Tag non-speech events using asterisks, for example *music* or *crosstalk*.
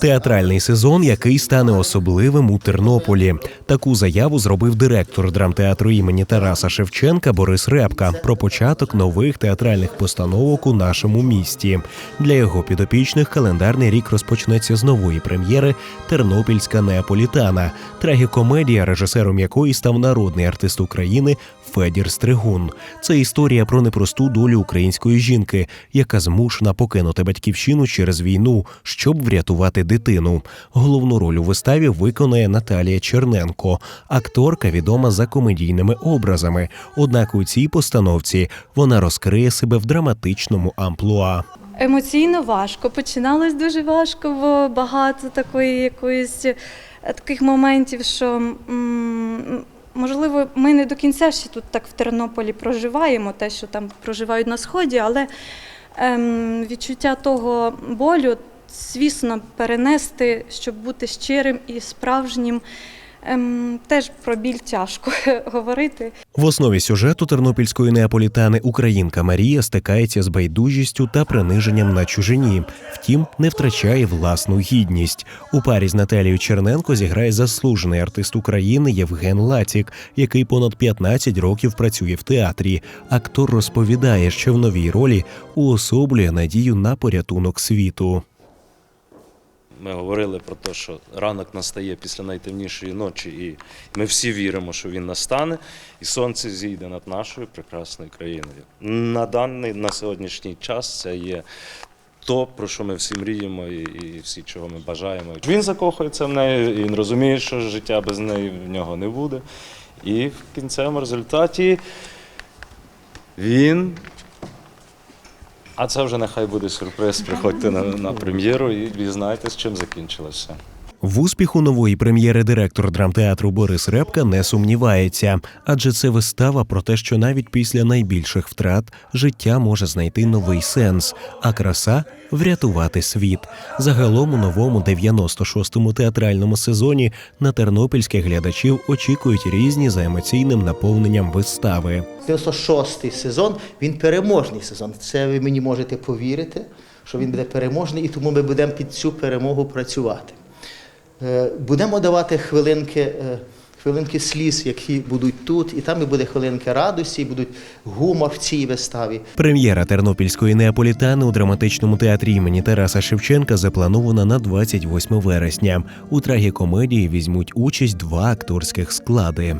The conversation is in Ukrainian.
Театральний сезон, який стане особливим у Тернополі. Таку заяву зробив директор драмтеатру імені Тараса Шевченка Борис Репка про початок нових театральних постановок у нашому місті. Для його підопічних календарний рік розпочнеться з нової прем'єри Тернопільська неаполітана, трагікомедія, режисером якої став народний артист України Федір Стригун. Це історія про непросту долю української жінки, яка змушена покинути батьківщину через війну, щоб врятувати дитину. Головну роль у виставі виконує Наталія Черненко, акторка відома за комедійними образами. Однак у цій постановці вона розкриє себе в драматичному амплуа. Емоційно важко. Починалось дуже важко, бо багато такої якоїсь е, таких моментів, що можливо ми не до кінця ще тут так в Тернополі проживаємо, те, що там проживають на сході, але ем, відчуття того болю, звісно, перенести, щоб бути щирим і справжнім. Ем, теж про біль тяжко *laughs* говорити. В основі сюжету тернопільської неаполітани Українка Марія стикається з байдужістю та приниженням на чужині. Втім, не втрачає власну гідність. У парі з Наталією Черненко зіграє заслужений артист України Євген Лацік, який понад 15 років працює в театрі. Актор розповідає, що в новій ролі уособлює надію на порятунок світу. Ми говорили про те, що ранок настає після найтемнішої ночі, і ми всі віримо, що він настане, і сонце зійде над нашою прекрасною країною. На даний на сьогоднішній час це є то, про що ми всі мріємо, і, і всі, чого ми бажаємо. Він закохується в неї, і він розуміє, що життя без неї в нього не буде. І в кінцевому результаті він а це вже нехай буде сюрприз. Приходьте на, на прем'єру і дізнайтесь, чим закінчилося. В успіху нової прем'єри директор драмтеатру Борис Репка не сумнівається, адже це вистава про те, що навіть після найбільших втрат життя може знайти новий сенс, а краса врятувати світ. Загалом у новому 96-му театральному сезоні на тернопільських глядачів очікують різні за емоційним наповненням вистави. 96-й сезон, він переможний сезон. Це ви мені можете повірити, що він буде переможний, і тому ми будемо під цю перемогу працювати. Е, Будемо давати хвилинки, е, хвилинки сліз, які будуть тут, і там і буде хвилинки радості, і будуть гумор в цій виставі. Прем'єра тернопільської неаполітани у драматичному театрі імені Тараса Шевченка запланована на 28 вересня. У трагікомедії візьмуть участь два акторських склади.